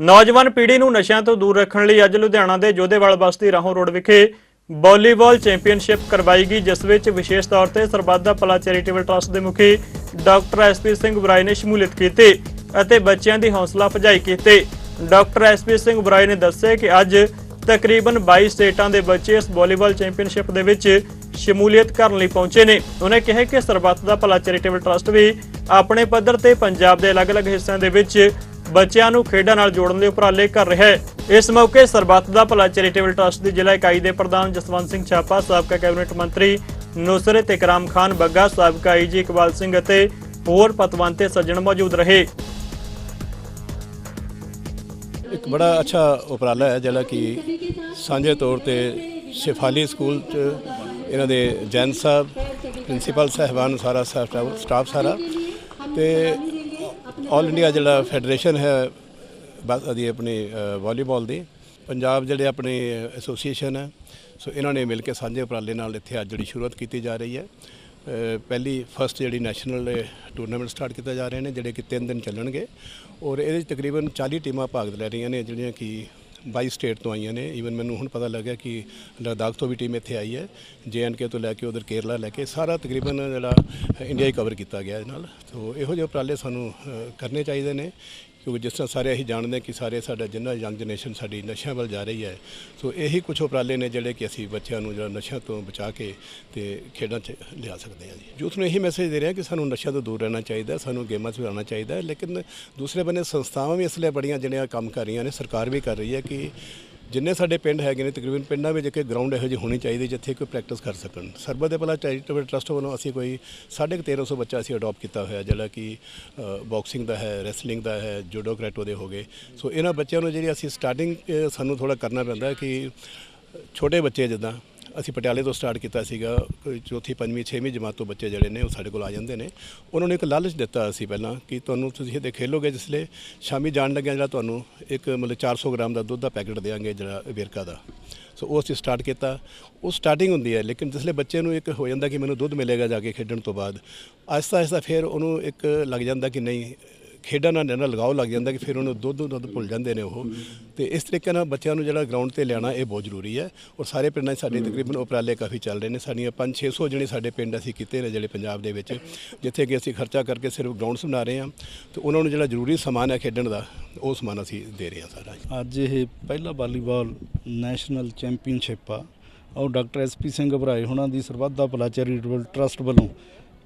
ਨੌਜਵਾਨ ਪੀੜ੍ਹੀ ਨੂੰ ਨਸ਼ਿਆਂ ਤੋਂ ਦੂਰ ਰੱਖਣ ਲਈ ਅੱਜ ਲੁਧਿਆਣਾ ਦੇ ਜੋਧੇਵਾਲ ਬਸਤੀ ਰਾਹੋਂ ਰੋਡ ਵਿਖੇ ਵਾਲੀਬਾਲ ਚੈਂਪੀਅਨਸ਼ਿਪ ਕਰਵਾਈ ਗਈ ਜਿਸ ਵਿੱਚ ਵਿਸ਼ੇਸ਼ ਤੌਰ ਤੇ ਸਰਬੱਤ ਦਾ ਚੈਰੀਟੇਬਲ ਟਰਸਟ ਦੇ ਮੁਖੀ ਡਾਕਟਰ ਐਸਪੀ ਸਿੰਘ ਬਰਾਈ ਨੇ ਸ਼ਮੂਲੀਅਤ ਕੀਤੀ ਅਤੇ ਬੱਚਿਆਂ ਦੀ ਹੌਸਲਾ ਅਫਜ਼ਾਈ ਕੀਤੀ। ਡਾਕਟਰ ਐਸਪੀ ਸਿੰਘ ਬਰਾਈ ਨੇ ਦੱਸਿਆ ਕਿ ਅੱਜ ਤਕਰੀਬਨ 22 ਸਟੇਟਾਂ ਦੇ ਬੱਚੇ ਇਸ ਵਾਲੀਬਾਲ ਚੈਂਪੀਅਨਸ਼ਿਪ ਦੇ ਵਿੱਚ ਸ਼ਮੂਲੀਅਤ ਕਰਨ ਲਈ ਪਹੁੰਚੇ ਨੇ। ਉਹਨੇ ਕਿਹਾ ਕਿ ਸਰਬੱਤ ਦਾ ਭਲਾ ਚੈਰੀਟੇਬਲ ਟਰਸਟ ਵੀ ਆਪਣੇ ਪੱਧਰ ਤੇ ਪੰਜਾਬ ਦੇ ਅਲੱਗ-ਅਲੱਗ ਹਿੱਸਿਆਂ ਦੇ ਵਿੱਚ ਬੱਚਿਆਂ ਨੂੰ ਖੇਡਾਂ ਨਾਲ ਜੋੜਨ ਦੇ ਉਪਰਾਲੇ ਕਰ ਰਿਹਾ ਹੈ। ਇਸ ਮੌਕੇ ਸਰਬੱਤ ਦਾ ਭਲਾ ਚੈਰੀਟੇਬਲ ਟਰਸਟ ਦੀ ਜ਼ਿਲ੍ਹਾ ਇਕਾਈ ਦੇ ਪ੍ਰਧਾਨ ਜਸਵੰਤ ਸਿੰਘ ਛਾਪਾ, ਸਾਬਕਾ ਕੈਬਨਿਟ ਮੰਤਰੀ ਨੁਸਰਤ ਇਕਰਾਮ ਖਾਨ ਬੱਗਾ, ਸਾਬਕਾ ਆਈਜੀ ਇਕਬਾਲ ਸਿੰਘ ਅਤੇ ਹੋਰ ਪਤਵੰਤੇ ਸੱਜਣ ਮੌਜੂਦ ਰਹੇ। ਇੱਕ ਬੜਾ ਅੱਛਾ ਉਪਰਾਲਾ ਹੈ ਜਿਹੜਾ ਕਿ ਸਾਂਝੇ ਤੌਰ ਤੇ ਸ਼ਿਫਾਲੀ ਸਕੂਲ ਚ ਇਹਨਾਂ ਦੇ ਜੈਨ ਸਾਹਿਬ, ਪ੍ਰਿੰਸੀਪਲ ਸਾਹਿਬਾਨ ਸਾਰਾ ਸਟਾਫ ਸਾਰਾ ਤੇ ਆਲ ਇੰਡੀਆ ਜਿਹੜਾ ਫੈਡਰੇਸ਼ਨ ਹੈ ਬਸ ਦੀ ਆਪਣੀ ਅ, ਵਾਲੀਬਾਲ ਦੀ ਪੰਜਾਬ ਜਿਹੜੇ ਆਪਣੇ ਐਸੋਸੀਏਸ਼ਨ ਹੈ ਸੋ ਇਹਨਾਂ ਨੇ ਮਿਲ ਕੇ ਸਾਂਝੇ ਉਪਰਾਲੇ ਨਾਲ ਇੱਥੇ ਅੱਜ ਜਿਹੜੀ ਸ਼ੁਰੂਆਤ ਕੀਤੀ ਜਾ ਰਹੀ ਹੈ। ਪਹਿਲੀ ਫਸਟ ਜਿਹੜੀ ਨੈਸ਼ਨਲ ਟੂਰਨਾਮੈਂਟ ਸਟਾਰਟ ਕੀਤਾ ਜਾ ਰਹੇ ਨੇ ਜਿਹੜੇ ਕਿ 3 ਦਿਨ ਚੱਲਣਗੇ ਔਰ ਇਹਦੇ ਵਿੱਚ ਤਕਰੀਬਨ 40 ਟੀਮਾਂ ਭਾਗ ਲੈ ਰਹੀਆਂ ਨੇ ਜਿਹੜੀਆਂ ਕਿ 22 ਸਟੇਟ ਤੋਂ ਆਈਆਂ ਨੇ। ਈਵਨ ਮੈਨੂੰ ਹੁਣ ਪਤਾ ਲੱਗਿਆ ਕਿ ਲਦਾਖ ਤੋਂ ਵੀ ਟੀਮ ਇੱਥੇ ਆਈ ਹੈ। ਕੇ ਤੋਂ ਲੈ ਕੇ ਉਧਰ ਕੇਰਲਾ ਲੈ ਕੇ ਸਾਰਾ ਤਕਰੀਬਨ ਜਿਹੜਾ ਇੰਡੀਆ ਹੀ ਕਵਰ ਕੀਤਾ ਗਿਆ ਇਹਦੇ ਨਾਲ। ਸੋ ਇਹੋ ਜਿਹੇ ਉਪਰਾਲੇ ਸਾਨੂੰ ਕਰਨੇ ਚਾਹੀਦੇ ਨੇ। ਕਿਉਂਕਿ ਜਿਸ ਤਰ੍ਹਾਂ ਸਾਰੇ ਅਸੀਂ ਜਾਣਦੇ ਕਿ ਸਾਰੇ ਸਾਡਾ ਜਿੰਨਾ ਯੰਗ ਜਨਰੇਸ਼ਨ ਸਾਡੀ ਨਸ਼ਿਆਂ ਵੱਲ ਜਾ ਰਹੀ ਹੈ, ਸੋ ਇਹੀ ਕੁਝ ਉਪਰਾਲੇ ਨੇ ਜਿਹੜੇ ਕਿ ਅਸੀਂ ਬੱਚਿਆਂ ਨੂੰ ਜਿਹੜਾ ਨਸ਼ਿਆਂ ਤੋਂ ਬਚਾ ਕੇ ਤੇ ਖੇਡਾਂ 'ਚ ਲਿਆ ਸਕਦੇ ਹਾਂ ਜੀ। ਯੂਥ ਨੂੰ ਇਹੀ ਮੈਸੇਜ ਦੇ ਰਿਹਾ ਕਿ ਸਾਨੂੰ ਨਸ਼ਿਆਂ ਤੋਂ ਦੂਰ ਰਹਿਣਾ ਚਾਹੀਦਾ, ਸਾਨੂੰ ਗੇਮਾਂ 'ਚ ਵੀ ਆਉਣਾ ਚਾਹੀਦਾ, ਲੇਕਿਨ ਦੂਸਰੇ ਬੰਨੇ ਸੰਸਥਾਵਾਂ ਵੀ ਇਸ ਲਈ ਬੜੀਆਂ ਜਿਹੜੀਆਂ ਕੰਮ ਕਰ ਰਹੀਆਂ ਨੇ, ਸਰਕਾਰ ਵੀ ਕਰ ਰਹੀ ਹੈ ਕਿ ਜਿੰਨੇ ਸਾਡੇ ਪਿੰਡ ਹੈਗੇ ਨੇ, ਤਕਰੀਬਨ ਪਿੰਡਾਂ ਵਿੱਚ ਇੱਕ ਗਰਾਊਂਡ ਇਹੋ ਜਿਹੀ ਹੋਣੀ ਚਾਹੀਦੀ ਜਿੱਥੇ ਕੋਈ ਪ੍ਰੈਕਟਿਸ ਕਰ ਸਕਣ। ਸਰਬਤ ਦੇ ਭਲਾ ਚੈਰੀਟੇਬਲ ਟਰਸਟ ਵੱਲੋਂ ਅਸੀਂ ਕੋਈ 1350 ਬੱਚਾ ਅਸੀਂ ਅਡਾਪਟ ਕੀਤਾ ਹੋਇਆ, ਜਿਹੜਾ ਕਿ ਬਾਕਸਿੰਗ ਦਾ ਹੈ ਰੈਸਲਿੰਗ ਦਾ ਹੈ ਜੂਡੋ ਕਰੈਟੋ ਦੇ ਹੋ ਗਏ। ਸੋ ਇਹਨਾਂ ਬੱਚਿਆਂ ਨੂੰ ਜਿਹੜੀ ਅਸੀਂ ਸਟਾਰਟਿੰਗ ਸਾਨੂੰ ਥੋੜਾ ਕਰਨਾ ਪੈਂਦਾ ਕਿ ਛੋਟੇ ਬੱਚੇ ਜਿੱਦਾਂ ਅਸੀਂ ਪਟਿਆਲੇ ਤੋਂ ਸਟਾਰਟ ਕੀਤਾ ਸੀਗਾ, ਕੋਈ ਚੌਥੀ, ਪੰਜਵੀਂ, ਛੇਵੀਂ ਜਮਾਤ ਤੋਂ ਬੱਚੇ ਜਿਹੜੇ ਨੇ ਉਹ ਸਾਡੇ ਕੋਲ ਆ ਜਾਂਦੇ ਨੇ। ਉਹਨਾਂ ਨੂੰ ਇੱਕ ਲਾਲਚ ਦਿੱਤਾ ਅਸੀਂ ਪਹਿਲਾਂ ਕਿ ਤੁਹਾਨੂੰ ਤੁਸੀਂ ਇਹਦੇ ਖੇਲੋਗੇ ਜਿਸਲੇ ਸ਼ਾਮੀ ਜਾਣ ਲੱਗਿਆ ਜਿਹੜਾ ਤੁਹਾਨੂੰ ਇੱਕ ਮਤਲਬ 400 ਗ੍ਰਾਮ ਦਾ ਦੁੱਧ ਦਾ ਪੈਕੇਟ ਦੇਵਾਂਗੇ ਜਿਹੜਾ ਵੇਰਕਾ ਦਾ। ਸੋ ਉਹ ਅਸੀਂ ਸਟਾਰਟ ਕੀਤਾ। ਉਹ ਸਟਾਰਟਿੰਗ ਹੁੰਦੀ ਹੈ, ਲੇਕਿਨ ਜਿਸਲੇ ਬੱਚੇ ਨੂੰ ਇੱਕ ਹੋ ਜਾਂਦਾ ਕਿ ਮੈਨੂੰ ਦੁੱਧ ਮਿਲੇਗਾ ਜਾ ਕੇ ਖੇਡਣ ਤੋਂ ਬਾਅਦ ਆਹਿਸਤਾ ਆਹਿਸਤਾ ਫਿਰ ਉਹਨੂੰ ਇੱਕ ਲੱਗ ਜਾਂਦਾ ਕਿ ਨਹੀਂ ਖੇਡਾਂ ਨਾਲ ਇਹਨਾਂ ਲਗਾਓ ਲੱਗ ਜਾਂਦਾ ਕਿ ਫਿਰ ਉਹਨੂੰ ਦੁੱਧ ਦੁੱਧ ਭੁੱਲ ਜਾਂਦੇ ਨੇ ਉਹ। ਤੇ ਇਸ ਤਰੀਕੇ ਨਾਲ ਬੱਚਿਆਂ ਨੂੰ ਜਿਹੜਾ ਗਰਾਊਂਡ ਤੇ ਲਿਆਣਾ ਇਹ ਬਹੁਤ ਜ਼ਰੂਰੀ ਹੈ ਔਰ ਸਾਰੇ ਪਿੰਡਾਂ 'ਚ ਸਾਡੇ ਤਕਰੀਬਨ ਉਪਰਾਲੇ ਕਾਫੀ ਚੱਲ ਰਹੇ ਨੇ। ਸਾਡੀਆਂ 5-600 ਜਿਹੜੇ ਸਾਡੇ ਪਿੰਡ ਅਸੀਂ ਕੀਤੇ ਨੇ ਜਿਹੜੇ ਪੰਜਾਬ ਦੇ ਵਿੱਚ, ਜਿੱਥੇ ਕਿ ਅਸੀਂ ਖਰਚਾ ਕਰਕੇ ਸਿਰਫ ਗਰਾਊਂਡਸ ਬਣਾ ਰਹੇ ਹਾਂ। ਤੇ ਉਹਨਾਂ ਨੂੰ ਜਿਹੜਾ ਜ਼ਰੂਰੀ ਸਮਾਨ ਹੈ ਖੇਡਣ ਦਾ, ਉਹ ਸਮਾਨ ਅਸੀਂ ਦੇ ਰਹੇ ਹਾਂ ਸਾਰਾ ਅੱਜ ਇਹ ਪਹਿਲਾ ਵਾਲੀਬਾਲ ਨੈਸ਼ਨਲ ਚੈਂਪੀਅਨਸ਼ਿਪ ਆ। ਔਰ ਡਾਕਟਰ ਐਸਪੀ ਸਿੰਘ ਘਬਰਾਏ ਹੁਣਾਂ ਦੀ ਸਰਬੱਤ ਦਾ ਭਲਾ ਚੈਰੀਟੇਬਲ ਟਰਸਟ ਵੱਲੋਂ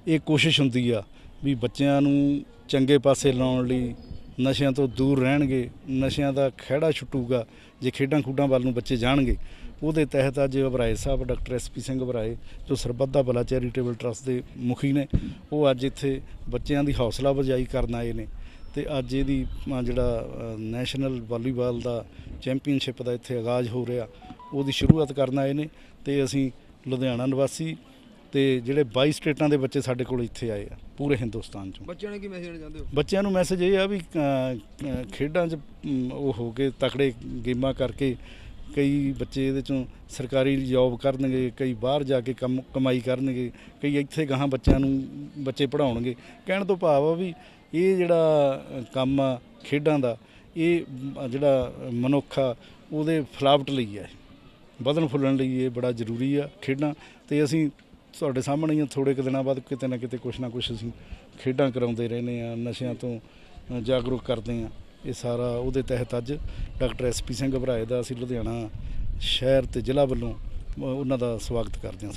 ਇਹ ਕੋਸ਼ਿਸ਼ ਹੁੰਦੀ ਆ ਵੀ ਬੱਚਿਆਂ ਨੂੰ ਚੰਗੇ ਪਾਸੇ ਲਾਉਣ ਲਈ ਨਸ਼ਿਆਂ ਤੋਂ ਦੂਰ ਰਹਿਣਗੇ, ਨਸ਼ਿਆਂ ਦਾ ਖਹਿੜਾ ਛੁੱਟੂਗਾ, ਜੇ ਖੇਡਾਂ ਖੂਡਾਂ ਵੱਲ ਨੂੰ ਬੱਚੇ ਜਾਣਗੇ। ਉਹਦੇ ਤਹਿਤ ਅੱਜ ਘਬਰਾਏ ਸਾਹਿਬ, ਡਾਕਟਰ ਐਸਪੀ ਸਿੰਘ ਘਬਰਾਏ ਜੋ ਸਰਬੱਤ ਦਾ ਭਲਾ ਚੈਰੀਟੇਬਲ ਟਰਸਟ ਦੇ ਮੁਖੀ ਨੇ, ਉਹ ਅੱਜ ਇੱਥੇ ਬੱਚਿਆਂ ਦੀ ਹੌਸਲਾ ਅਫਜ਼ਾਈ ਕਰਨ ਆਏ ਨੇ। ਤੇ ਅੱਜ ਇਹਦੀ ਜਿਹੜਾ ਨੈਸ਼ਨਲ ਵਾਲੀਬਾਲ ਦਾ ਚੈਂਪੀਅਨਸ਼ਿਪ ਦਾ ਇੱਥੇ ਆਗਾਜ਼ ਹੋ ਰਿਹਾ, ਉਹਦੀ ਸ਼ੁਰੂਆਤ ਕਰਨ ਆਏ ਨੇ। ਤੇ ਅਸੀਂ ਲੁਧਿਆਣਾ ਨਿਵਾਸੀ ਤੇ ਜਿਹੜੇ 22 ਸਟੇਟਾਂ ਦੇ ਬੱਚੇ ਸਾਡੇ ਕੋਲ ਇੱਥੇ ਆਏ ਆ ਪੂਰੇ ਹਿੰਦੁਸਤਾਨ ਚੋਂ। ਬੱਚਿਆਂ ਨੂੰ ਕੀ ਮੈਸੇਜ ਦੇਣਾ ਚਾਹੁੰਦੇ ਹੋ? ਬੱਚਿਆਂ ਨੂੰ ਮੈਸੇਜ ਇਹ ਆ ਵੀ ਖੇਡਾਂ 'ਚ ਉਹ ਹੋ ਕੇ ਤਕੜੇ ਗੇਮਾਂ ਕਰਕੇ ਕਈ ਬੱਚੇ ਇਹਦੇ ਚੋਂ ਸਰਕਾਰੀ ਜੌਬ ਕਰਨਗੇ ਕਈ ਬਾਹਰ ਜਾ ਕੇ ਕੰਮ ਕਮਾਈ ਕਰਨਗੇ ਕਈ ਇੱਥੇ ਗਾਹਾਂ ਬੱਚਿਆਂ ਨੂੰ ਬੱਚੇ ਪੜਾਉਣਗੇ ਕਹਿਣ ਤੋਂ ਭਾਵ ਆ ਵੀ ਇਹ ਜਿਹੜਾ ਕੰਮ ਆ ਖੇਡਾਂ ਦਾ ਇਹ ਜਿਹੜਾ ਮਨੁੱਖ ਆ ਉਹਦੇ ਫਲਾਵਟ ਲਈ ਹੈ ਵਧਣ ਫੁੱਲਣ ਲਈ ਇਹ ਬੜਾ ਜ਼ਰੂਰੀ ਆ ਖੇਡਾਂ। ਤੇ ਅਸੀਂ ਤੁਹਾਡੇ ਸਾਹਮਣੇ ਹੀ ਆ, ਥੋੜੇ ਕੁ ਦਿਨਾਂ ਬਾਅਦ ਕਿਤੇ ਨਾ ਕਿਤੇ ਕੁਛ ਨਾ ਕੁਛ ਅਸੀਂ ਖੇਡਾਂ ਕਰਾਉਂਦੇ ਰਹਿੰਦੇ ਆ ਨਸ਼ਿਆਂ ਤੋਂ ਜਾਗਰੂਕ ਕਰਦੇ ਆ ਇਹ ਸਾਰਾ ਉਹਦੇ ਤਹਿਤ ਅੱਜ ਡਾਕਟਰ ਐਸਪੀ ਸਿੰਘ ਘਬਰਾਏ ਦਾ ਅਸੀਂ ਲੁਧਿਆਣਾ ਸ਼ਹਿਰ ਤੇ ਜ਼ਿਲ੍ਹਾ ਵੱਲੋਂ ਉਹਨਾਂ ਦਾ ਸਵਾਗਤ ਕਰਦੇ ਹਾਂ